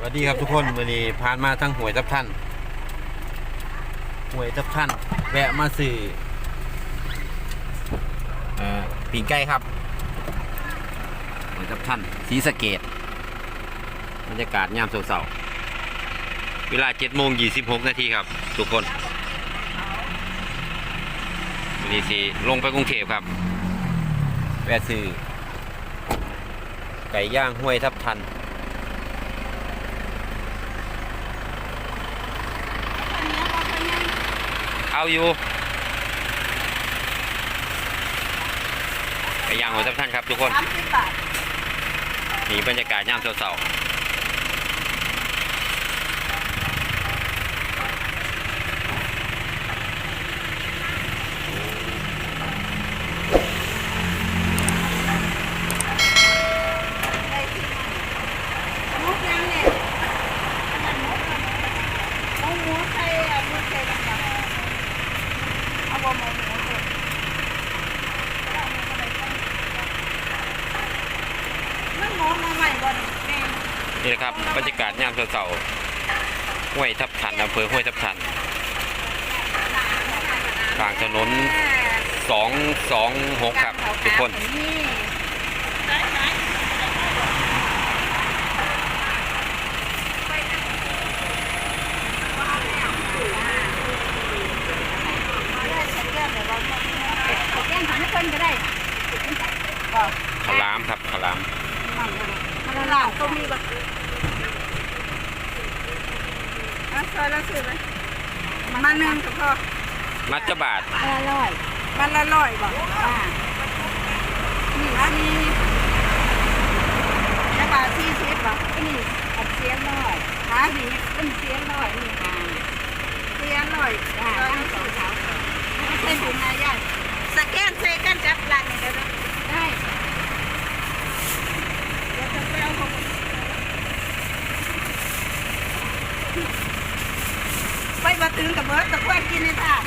สวัสดีครับทุกคนวันนี้ผ่านมาทั้งหวยทับท่านหวยทับท่าน แวะมาสื่อเอ่อปีกไก่ครับหวยทับท่านสีสะเกตบรรยากาศยามเสาๆเวลา7โมง26 นาทีครับ ทุกคนวันนี้สิลงไปกรุงเทพครับ แวะสื่อไก่ย่างห้วยทับทัน เอาอยู่ไปย่างหัวทับท่านครับทุกคนสามสิบบาทนี่บรรยากาศย่ามเสาๆ ได้สิมุกยังเนี่ยหมูหมูใส่อะหมูใส่ลงมาเอา บ่หมูหมันหมูมาใหม่บ่นี่แม่นี่นะครับบรรยากาศยามเสาๆห้วยทับทันอำเภอห้วยทับทันทางถนน 226 ครับทุกคนแกงหันให้เพิ่นก็ได้บ่ขลามครับขลาม มันละลายก็มีบ่อะซอยละสิบไหมมาหนึ่งก็พอมัจจบาทอร่อยมันละร้อยบ่อ่านี่สี่แล้วบาทสี่สิบบ่นี่อัดเสียงร้อยหาดีเป็นเสียงร้อยนี่ค่ะเสียงร้อยจ้าตั้งสองเท้าไได้เดี๋จะไปเอาของไปมาตื่นกับเบิร์ดตะกวนกินในถาด